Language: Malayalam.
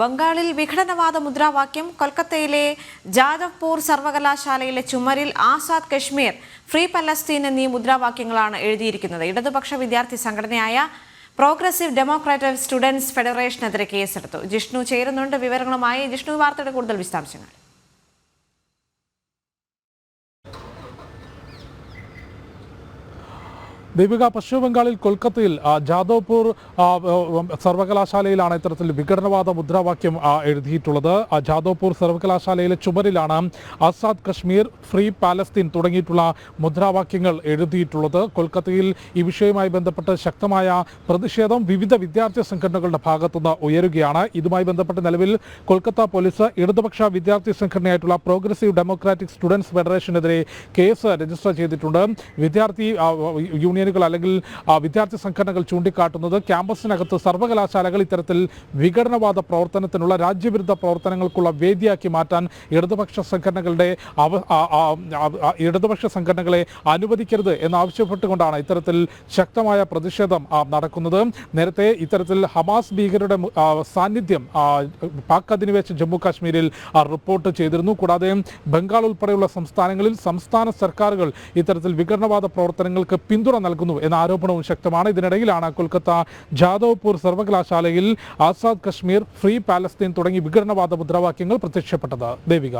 ബംഗാളിൽ വിഘടനവാദ മുദ്രാവാക്യം കൊൽക്കത്തയിലെ ജാദവ്പൂർ സർവകലാശാലയിലെ ചുമരിൽ ആസാദ് കശ്മീർ ഫ്രീ പലസ്തീൻ എന്നീ മുദ്രാവാക്യങ്ങളാണ് എഴുതിയിരിക്കുന്നത്. ഇടതുപക്ഷ വിദ്യാർത്ഥി സംഘടനയായ പ്രോഗ്രസീവ് ഡെമോക്രാറ്റിക് സ്റ്റുഡൻസ് ഫെഡറേഷനെതിരെ കേസെടുത്തു. ജിഷ്ണു ചേരുന്നുണ്ട് വിവരങ്ങളുമായി. ജിഷ്ണു വാർത്തയുടെ കൂടുതൽ വിശദാംശങ്ങൾ. ദീപിക പശ്ചിമ ബംഗാളിൽ കൊൽക്കത്തയിൽ ജാദവ്പൂർ സർവകലാശാലയിലാണ് ഇത്തരത്തിൽ വിഘടനവാദ മുദ്രാവാക്യം എഴുതിയിട്ടുള്ളത് ജാദവ്പൂർ സർവകലാശാലയിലെ ചുമരിലാണ് ആസാദ് കശ്മീർ ഫ്രീ പാലസ്തീൻ തുടങ്ങിയിട്ടുള്ള മുദ്രാവാക്യങ്ങൾ എഴുതിയിട്ടുള്ളത് കൊൽക്കത്തയിൽ ഈ വിഷയവുമായി ബന്ധപ്പെട്ട് ശക്തമായ പ്രതിഷേധം വിവിധ വിദ്യാർത്ഥി സംഘടനകളുടെ ഭാഗത്തുനിന്ന് ഉയരുകയാണ് ഇതുമായി ബന്ധപ്പെട്ട് നിലവിൽ കൊൽക്കത്ത പോലീസ് ഇടതുപക്ഷ വിദ്യാർത്ഥി സംഘടനയായിട്ടുള്ള പ്രോഗ്രസീവ് ഡെമോക്രാറ്റിക് സ്റ്റുഡൻസ് ഫെഡറേഷനെതിരെ കേസ് രജിസ്റ്റർ ചെയ്തിട്ടുണ്ട് വിദ്യാർത്ഥി ആ, യൂണിയനുകൾ അല്ലെങ്കിൽ വിദ്യാർത്ഥി സംഘടനകൾ ചൂണ്ടിക്കാട്ടുന്നത് ക്യാമ്പസിനകത്ത് സർവകലാശാലകൾ ഇത്തരത്തിൽ വിഘടനവാദ പ്രവർത്തനത്തിനുള്ള രാജ്യവിരുദ്ധ പ്രവർത്തനങ്ങൾക്കുള്ള വേദിയാക്കി മാറ്റാൻ ഇടതുപക്ഷ സംഘടനകളുടെ ഇടതുപക്ഷ സംഘടനകളെ അനുവദിക്കരുത് എന്നാവശ്യപ്പെട്ടുകൊണ്ടാണ് ഇത്തരത്തിൽ ശക്തമായ പ്രതിഷേധം നടക്കുന്നത്. നേരത്തെ ഇത്തരത്തിൽ ഹമാസ് ഭീകരരുടെ സാന്നിധ്യം പാക് അധിനിവേശ ജമ്മു കാശ്മീരിൽ റിപ്പോർട്ട് ചെയ്തിരുന്നു. കൂടാതെ ബംഗാൾ ഉൾപ്പെടെയുള്ള സംസ്ഥാനങ്ങളിൽ സംസ്ഥാന സർക്കാരുകൾ ഇത്തരത്തിൽ വിഘടനവാദ പ്രവർത്തനങ്ങൾക്ക് പിന്തുണ നൽകുന്നു എന്ന ആരോപണവും ശക്തമാണ്. ഇതിനിടയിലാണ് കൊൽക്കത്ത ജാദവ്പൂർ സർവകലാശാലയിൽ ആസാദ് കശ്മീർ ഫ്രീ പാലസ്തീൻ തുടങ്ങി വിഘടനവാദ മുദ്രാവാക്യങ്ങൾ പ്രത്യക്ഷപ്പെട്ടത്. ദേവിക.